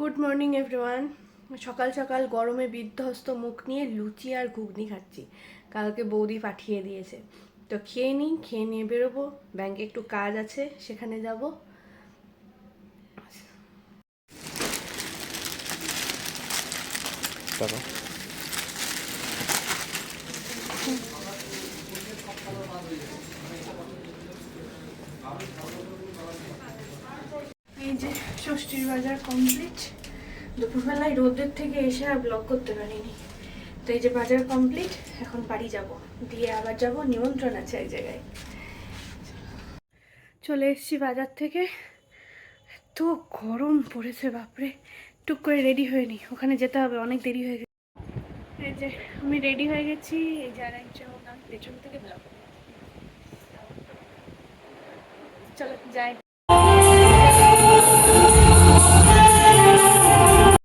Good morning everyone সকাল সকাল গরমে বিধ্বস্ত মুখ নিয়ে লুচি আর ঘুগনি খাচ্ছি। কালকে বৌদি পাঠিয়ে দিয়েছে। তো খেয়ে নিই, খেয়ে নিয়ে বেরোবো। ব্যাংকে একটু কাজ আছে, সেখানে যাব। ষষ্ঠীর বাজার কমপ্লিট দুপুরবেলায় রোদের থেকে এসে আর ব্লগ করতে পারিনি। তো এই যে বাজার কমপ্লিট এখন বাড়ি যাব। দিয়ে আবার যাব, নিমন্ত্রণ আছে এক জায়গায়। চলে এসেছি বাজার থেকে। এত গরম পড়েছে, বাপরে। টুক করে রেডি হয়ে নি। ওখানে যেতে হবে, অনেক দেরি হয়ে গেছে। এই যে, আমি রেডি হয়ে গেছি। এই যে আর একজন পেছন থেকে চলো, যাই।